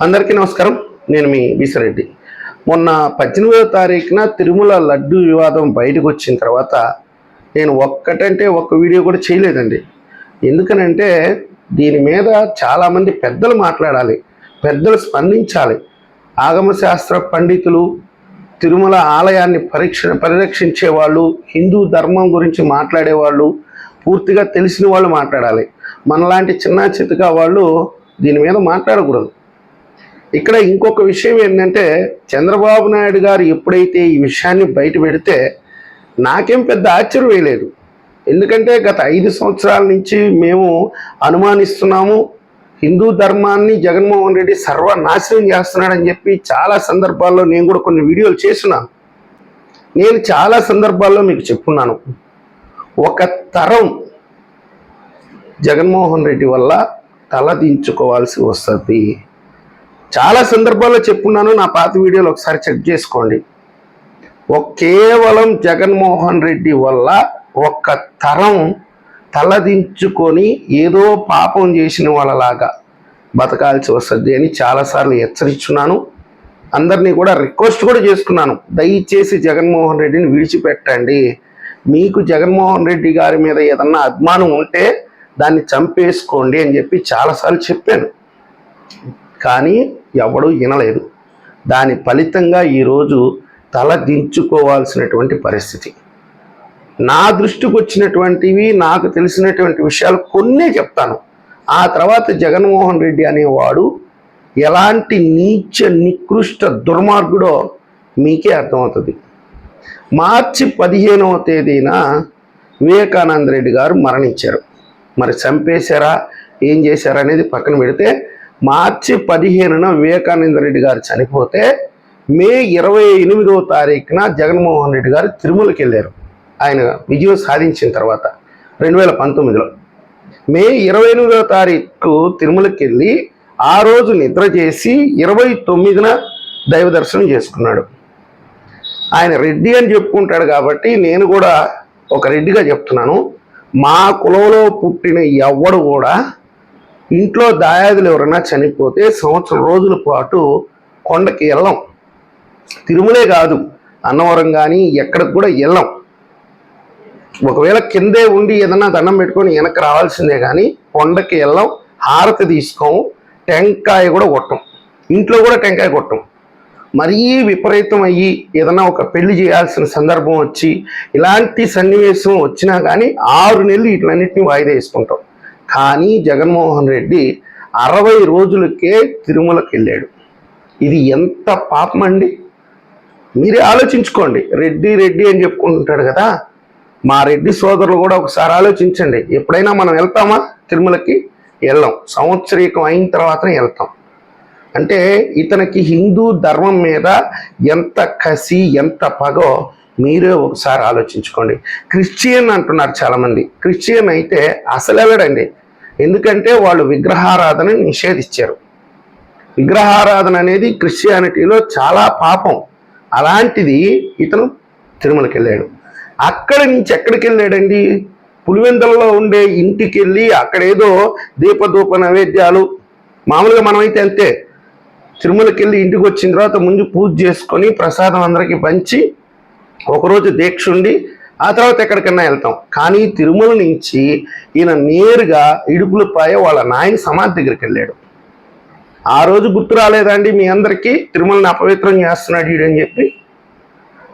అందరికీ నమస్కారం. నేను మీ విశ్వరెడ్డి మొన్న పద్దెనిమిదవ తారీఖున తిరుమల లడ్డు వివాదం బయటకు వచ్చిన తర్వాత నేను ఒక్కటంటే ఒక్క వీడియో కూడా చేయలేదండి. ఎందుకనంటే దీని మీద చాలామంది పెద్దలు మాట్లాడాలి పెద్దలు స్పందించాలి. ఆగమశాస్త్ర పండితులు తిరుమల ఆలయాన్ని పరీక్ష పరిరక్షించే వాళ్ళు హిందూ ధర్మం గురించి మాట్లాడేవాళ్ళు పూర్తిగా తెలిసిన వాళ్ళు మాట్లాడాలి. మనలాంటి చిన్న చితక వాళ్ళు దీని మీద మాట్లాడకూడదు. ఇక్కడ ఇంకొక విషయం ఏంటంటే చంద్రబాబు నాయుడు గారు ఎప్పుడైతే ఈ విషయాన్ని బయట పెడితే నాకేం పెద్ద ఆశ్చర్యం వేయలేదు ఎందుకంటే గత ఐదు సంవత్సరాల నుంచి మేము అనుమానిస్తున్నాము హిందూ ధర్మాన్ని జగన్మోహన్ రెడ్డి సర్వనాశనం చేస్తున్నాడని చెప్పి చాలా సందర్భాల్లో నేను కూడా కొన్ని వీడియోలు చేసినా. నేను చాలా సందర్భాల్లో మీకు చెప్పున్నాను. ఒక తరం జగన్మోహన్ రెడ్డి వల్ల తలదించుకోవాల్సి వస్తుంది. చాలా సందర్భాల్లో చెప్పున్నాను నా పాత వీడియోలు ఒకసారి చెక్ చేసుకోండి. ఒక కేవలం జగన్మోహన్ రెడ్డి వల్ల ఒక్క తరం తలదించుకొని ఏదో పాపం చేసిన వాళ్ళలాగా బతకాల్సి వస్తుంది అని చాలాసార్లు హెచ్చరించున్నాను అందరినీ కూడా రిక్వెస్ట్ కూడా చేసుకున్నాను. దయచేసి జగన్మోహన్ రెడ్డిని విడిచిపెట్టండి. మీకు జగన్మోహన్ రెడ్డి గారి మీద ఏదన్నా అభిమానం ఉంటే దాన్ని చంపేసుకోండి అని చెప్పి చాలాసార్లు చెప్పాను. కానీ ఎవడూ వినలేదు. దాని ఫలితంగా ఈరోజు తల దించుకోవాల్సినటువంటి పరిస్థితి. నా దృష్టికి వచ్చినటువంటివి నాకు తెలిసినటువంటి విషయాలు కొన్నే చెప్తాను. ఆ తర్వాత జగన్మోహన్ రెడ్డి అనేవాడు ఎలాంటి నీచ నికృష్ట దుర్మార్గుడో మీకే అర్థమవుతుంది. మార్చి పదిహేనవ తేదీన వివేకానంద రెడ్డి గారు మరణించారు. మరి చంపేశారా? ఏం చేశారా అనేది పక్కన పెడితే మార్చి పదిహేనున వివేకానంద రెడ్డి గారు చనిపోతే మే ఇరవై ఎనిమిదవ తారీఖున జగన్మోహన్ రెడ్డి గారు తిరుమలకి వెళ్ళారు ఆయన విజయం సాధించిన తర్వాత రెండు వేల పంతొమ్మిదిలో. మే ఇరవై ఎనిమిదవ తారీఖు తిరుమలకి వెళ్ళి ఆ రోజు నిద్ర చేసి ఇరవై తొమ్మిదిన దైవ దర్శనం చేసుకున్నాడు. ఆయన రెడ్డి అని చెప్పుకుంటాడు కాబట్టి నేను కూడా ఒక రెడ్డిగా చెప్తున్నాను. మా కులంలో పుట్టిన ఎవడు కూడా ఇంట్లో దాయాదులు ఎవరైనా చనిపోతే సంవత్సరం రోజుల పాటు కొండకి వెళ్ళం. తిరుమలే కాదు అన్నవరం కానీ ఎక్కడికి కూడా వెళ్ళం. ఒకవేళ కిందే ఉండి ఏదన్నా దండం పెట్టుకొని వెనక్కి రావాల్సిందే కానీ కొండకి వెళ్ళం హారతి తీసుకోము టెంకాయ కూడా కొట్టం. ఇంట్లో కూడా టెంకాయ కొట్టం. మరీ విపరీతం అయ్యి ఏదైనా ఒక పెళ్ళి చేయాల్సిన సందర్భం వచ్చి ఇలాంటి సన్నివేశం వచ్చినా కానీ ఆరు నెలలు వీటిలన్నింటినీ వాయిదా వేసుకుంటాం. కానీ జగన్మోహన్ రెడ్డి అరవై రోజులకే తిరుమలకి వెళ్ళాడు ఇది ఎంత పాపం అండి? మీరే ఆలోచించుకోండి. రెడ్డి రెడ్డి అని చెప్పుకుంటుంటాడు కదా. మా రెడ్డి సోదరులు కూడా ఒకసారి ఆలోచించండి. ఎప్పుడైనా మనం వెళ్తామా తిరుమలకి? వెళ్ళాం. సంవత్సరీకం అయిన తర్వాతనే వెళ్తాం. అంటే ఇతనికి హిందూ ధర్మం మీద ఎంత కసి ఎంత పగో మీరే ఒకసారి ఆలోచించుకోండి. క్రిస్టియన్ అంటున్నారు చాలామంది. క్రిస్టియన్ అయితే అసలు వెళ్ళడండి ఎందుకంటే వాళ్ళు విగ్రహారాధన నిషేధించారు. విగ్రహారాధన అనేది క్రిస్టియానిటీలో చాలా పాపం. అలాంటిది ఇతను తిరుమలకి వెళ్ళాడు అక్కడి నుంచి ఎక్కడికి వెళ్ళాడండి పులివెందులలో ఉండే ఇంటికి వెళ్ళి అక్కడేదో దీపధూప నైవేద్యాలు మామూలుగా మనమైతే అంతే. తిరుమలకి వెళ్ళి ఇంటికి వచ్చిన తర్వాత ముందు పూజ చేసుకొని ప్రసాదం అందరికీ పంచి ఒకరోజు దీక్ష ఉండి ఆ తర్వాత ఎక్కడికన్నా వెళ్తాం. కానీ తిరుమల నుంచి ఈయన నేరుగా ఇడుపులపాయ వాళ్ళ నాయన సమాధి దగ్గరికి వెళ్ళాడు. ఆ రోజు గుర్తు రాలేదండి మీ అందరికీ? తిరుమలని అపవిత్రం చేస్తున్నాడు అని చెప్పి.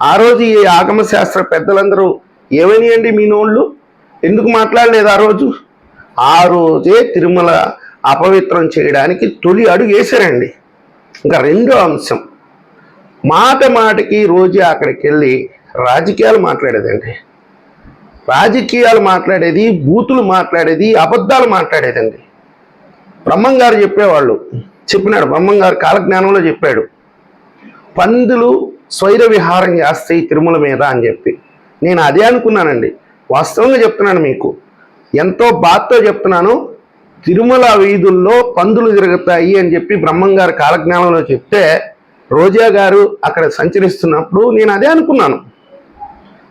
ఆ రోజు ఈ ఆగమ శాస్త్ర పెద్దలందరూ ఏమనియండి మీ నోళ్ళు? ఎందుకు మాట్లాడలేదు ఆ రోజు? ఆ రోజే తిరుమల అపవిత్రం చేయడానికి తొలి అడుగు వేశారండి. ఇంకా రెండో అంశం మాట మాటకి రోజు అక్కడికి వెళ్ళి రాజకీయాలు మాట్లాడేదండి రాజకీయాలు మాట్లాడేది బూతులు మాట్లాడేది అబద్ధాలు మాట్లాడేదండి బ్రహ్మం గారు చెప్పేవాళ్ళు చెప్పినాడు బ్రహ్మం గారు కాలజ్ఞానంలో చెప్పాడు. పందులు స్వైర విహారం చేస్తాయి తిరుమల మీద అని చెప్పి. నేను అదే అనుకున్నానండి. వాస్తవంగా చెప్తున్నాను మీకు. ఎంతో బాధతో చెప్తున్నాను. తిరుమల వీధుల్లో పందులు తిరుగుతాయి అని చెప్పి బ్రహ్మం గారు కాలజ్ఞానంలో చెప్తే రోజా గారు అక్కడ సంచరిస్తున్నప్పుడు నేను అదే అనుకున్నాను.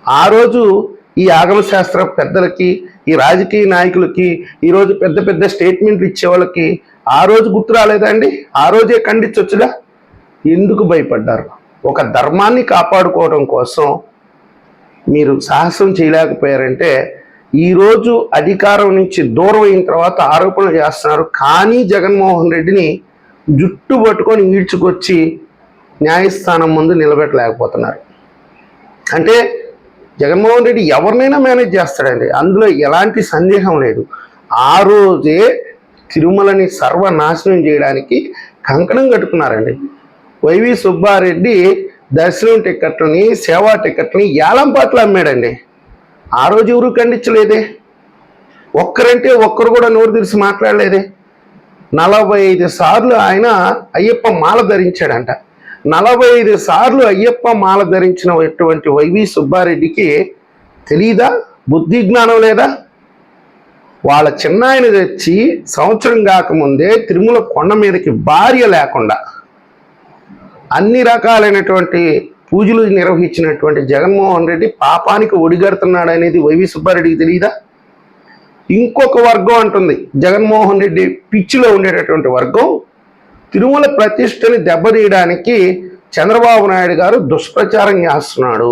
ఆ రోజు ఈ ఆగమశాస్త్ర పెద్దలకి ఈ రాజకీయ నాయకులకి ఈరోజు పెద్ద పెద్ద స్టేట్మెంట్లు ఇచ్చే వాళ్ళకి ఆ రోజు గుర్తు రాలేదా అండి? ఆ రోజే ఖండించవచ్చుగా ఎందుకు భయపడ్డారు? ఒక ధర్మాన్ని కాపాడుకోవడం కోసం మీరు సాహసం చేయలేకపోయారంటే ఈరోజు అధికారం నుంచి దూరం అయిన తర్వాత ఆరోపణలు చేస్తున్నారు. కానీ జగన్మోహన్ రెడ్డిని జుట్టు పట్టుకొని ఈడ్చుకొచ్చి న్యాయస్థానం ముందు నిలబెట్టలేకపోతున్నారు. అంటే జగన్మోహన్ రెడ్డి ఎవరినైనా మేనేజ్ చేస్తాడండి. అందులో ఎలాంటి సందేహం లేదు. ఆ రోజే తిరుమలని సర్వనాశనం చేయడానికి కంకణం కట్టుకున్నారండి. వైవి సుబ్బారెడ్డి దర్శనం టికెట్లని సేవా టిక్కెట్లని ఏలం పాటలు అమ్మాడండి. ఆ రోజు ఎవరు ఖండించలేదే? ఒక్కరంటే ఒక్కరు కూడా నోరు తెరిచి మాట్లాడలేదే? నలభై ఐదు సార్లు ఆయన అయ్యప్ప మాల ధరించాడంట. నలభై ఐదు సార్లు అయ్యప్ప మాల ధరించినటువంటి వైవి సుబ్బారెడ్డికి తెలీదా? బుద్ధి జ్ఞానం లేదా? వాళ్ళ చిన్నాయన తెచ్చి సంవత్సరం కాకముందే తిరుమల కొండ మీదకి భార్య లేకుండా అన్ని రకాలైనటువంటి పూజలు నిర్వహించినటువంటి జగన్మోహన్ రెడ్డి పాపానికి ఒడిగడుతున్నాడు అనేది వైవి సుబ్బారెడ్డికి తెలియదా ఇంకొక వర్గం అంటుంది జగన్మోహన్ రెడ్డి పిచ్చిలో ఉండేటటువంటి వర్గం. తిరుమల ప్రతిష్టని దెబ్బతీయడానికి చంద్రబాబు నాయుడు గారు దుష్ప్రచారం చేస్తున్నాడు.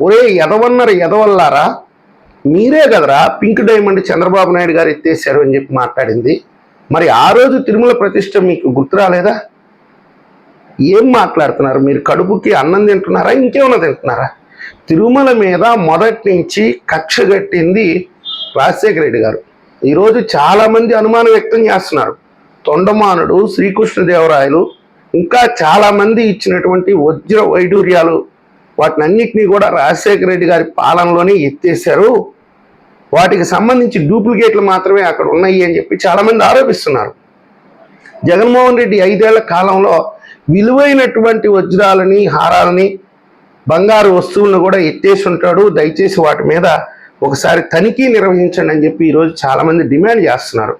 ఒరే ఎదవన్నరు ఎదవల్లారా మీరే కదరా పింక్ డైమండ్ చంద్రబాబు నాయుడు గారు ఎత్తేసారు అని చెప్పి మాట్లాడింది. మరి ఆ రోజు తిరుమల ప్రతిష్ట మీకు గుర్తు రాలేదా? ఏం మాట్లాడుతున్నారు? మీరు కడుపుకి అన్నం తింటున్నారా? ఇంకేమైనా తింటున్నారా? తిరుమల మీద మొదటి నుంచి కక్ష కట్టింది రాజశేఖర రెడ్డి గారు. ఈరోజు చాలామంది అనుమానం వ్యక్తం చేస్తున్నారు. తొండమానుడు శ్రీకృష్ణదేవరాయలు ఇంకా చాలామంది ఇచ్చినటువంటి వజ్ర వైడూర్యాలు వాటినన్నిటినీ కూడా రాజశేఖర రెడ్డి గారి పాలనలోనే ఎత్తేసారు వాటికి సంబంధించి డూప్లికేట్లు మాత్రమే అక్కడ ఉన్నాయి అని చెప్పి చాలామంది ఆరోపిస్తున్నారు. జగన్మోహన్ రెడ్డి ఐదేళ్ళ కాలంలో విలువైనటువంటి వజ్రాలని హారాలని బంగారు వస్తువులను కూడా ఎత్తేసి ఉంటాడు. దయచేసి వాటి మీద ఒకసారి తనిఖీ నిర్వహించండి అని చెప్పి ఈరోజు చాలామంది డిమాండ్ చేస్తున్నారు.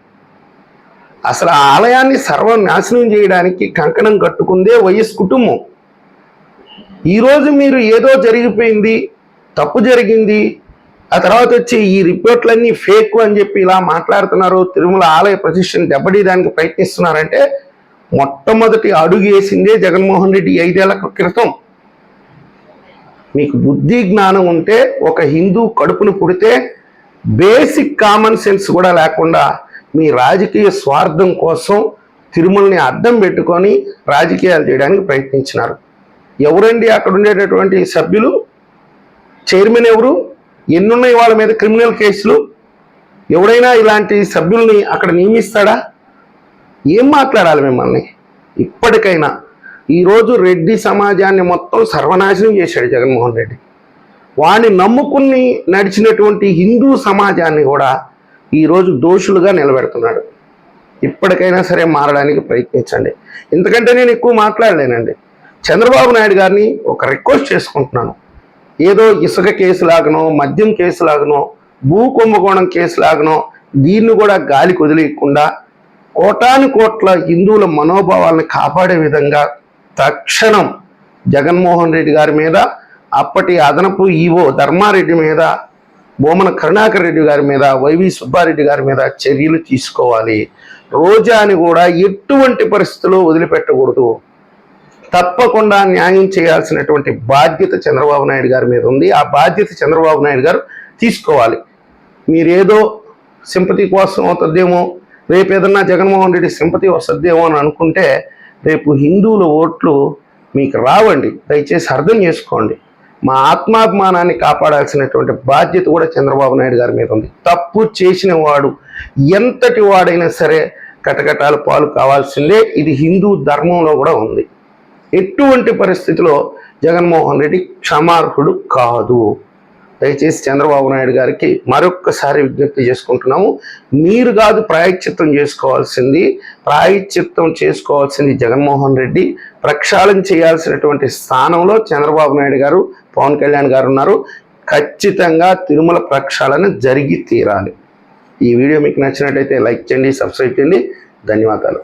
అసలు ఆ ఆలయాన్ని సర్వనాశనం చేయడానికి కంకణం కట్టుకుందే వైఎస్ కుటుంబం. ఈరోజు మీరు ఏదో జరిగిపోయింది తప్పు జరిగింది ఆ తర్వాత వచ్చి ఈ రిపోర్ట్లన్నీ ఫేక్ అని చెప్పి ఇలా మాట్లాడుతున్నారు తిరుమల ఆలయ ప్రతిష్టను దెబ్బడీయడానికి ప్రయత్నిస్తున్నారంటే మొట్టమొదటి అడుగు వేసిందే జగన్మోహన్ రెడ్డి ఐదేళ్ళ క్రితం. మీకు బుద్ధి జ్ఞానం ఉంటే ఒక హిందూ కడుపును పుడితే బేసిక్ కామన్ సెన్స్ కూడా లేకుండా మీ రాజకీయ స్వార్థం కోసం తిరుమలని అడ్డం పెట్టుకొని రాజకీయాలు చేయడానికి ప్రయత్నించినారు. ఎవరండి అక్కడ ఉండేటటువంటి సభ్యులు? చైర్మన్ ఎవరు? ఎన్నున్నాయి వాళ్ళ మీద క్రిమినల్ కేసులు? ఎవడైనా ఇలాంటి సభ్యుల్ని అక్కడ నియమిస్తాడా? ఏం మాట్లాడాలి మిమ్మల్ని? ఇప్పటికైనా ఈరోజు రెడ్డి సమాజాన్ని మొత్తం సర్వనాశనం చేశాడు జగన్మోహన్ రెడ్డి. వాడిని నమ్ముకుని నడిచినటువంటి హిందూ సమాజాన్ని కూడా ఈరోజు దోషులుగా నిలబెడుతున్నాడు. ఇప్పటికైనా సరే మారడానికి ప్రయత్నించండి. ఎందుకంటే నేను ఎక్కువ మాట్లాడలేనండి. చంద్రబాబు నాయుడు గారిని ఒక రిక్వెస్ట్ చేసుకుంటున్నాను. ఏదో ఇసుక కేసులాగనో మద్యం కేసులాగనో భూ కుంభకోణం కేసులాగనో దీన్ని కూడా గాలి వదిలేయకుండా కోటాను కోట్ల హిందువుల మనోభావాలను కాపాడే విధంగా తక్షణం జగన్మోహన్ రెడ్డి గారి మీద అప్పటి అదనపు ఈవో ధర్మారెడ్డి మీద బోమన కరుణాకర్ రెడ్డి గారి మీద వైవి సుబ్బారెడ్డి గారి మీద చర్యలు తీసుకోవాలి. రోజాని కూడా ఎటువంటి పరిస్థితుల్లో వదిలిపెట్టకూడదు. తప్పకుండా న్యాయం చేయాల్సినటువంటి బాధ్యత చంద్రబాబు నాయుడు గారి మీద ఉంది. ఆ బాధ్యత చంద్రబాబు నాయుడు గారు తీసుకోవాలి. మీరేదో సింపతి కోసం అవుతుందేమో రేపు ఏదన్నా జగన్మోహన్ రెడ్డి సింపతి వస్తుందేమో అని అనుకుంటే రేపు హిందువుల ఓట్లు మీకు రావండి. దయచేసి అర్థం చేసుకోండి. మా ఆత్మాభిమానాన్ని కాపాడాల్సినటువంటి బాధ్యత కూడా చంద్రబాబు నాయుడు గారి మీద ఉంది. తప్పు చేసిన వాడు ఎంతటి వాడైనా సరే కటకటాలు పాలు కావాల్సిందే. ఇది హిందూ ధర్మంలో కూడా ఉంది. ఎటువంటి పరిస్థితిలో జగన్మోహన్ రెడ్డి క్షమార్హుడు కాదు. దయచేసి చంద్రబాబు నాయుడు గారికి మరొక్కసారి విజ్ఞప్తి చేసుకుంటున్నాము. మీరు కాదు ప్రాయశ్చిత్తం చేసుకోవాల్సింది ప్రాయశ్చిత్తం చేసుకోవాల్సింది జగన్మోహన్ రెడ్డి. ప్రక్షాళన చేయాల్సినటువంటి స్థానంలో చంద్రబాబు నాయుడు గారు పవన్ కళ్యాణ్ గారు ఉన్నారు. ఖచ్చితంగా తిరుమల ప్రక్షాళన జరిగి తీరాలి. ఈ వీడియో మీకు నచ్చినట్టయితే లైక్ చేయండి సబ్స్క్రైబ్ చేయండి. ధన్యవాదాలు.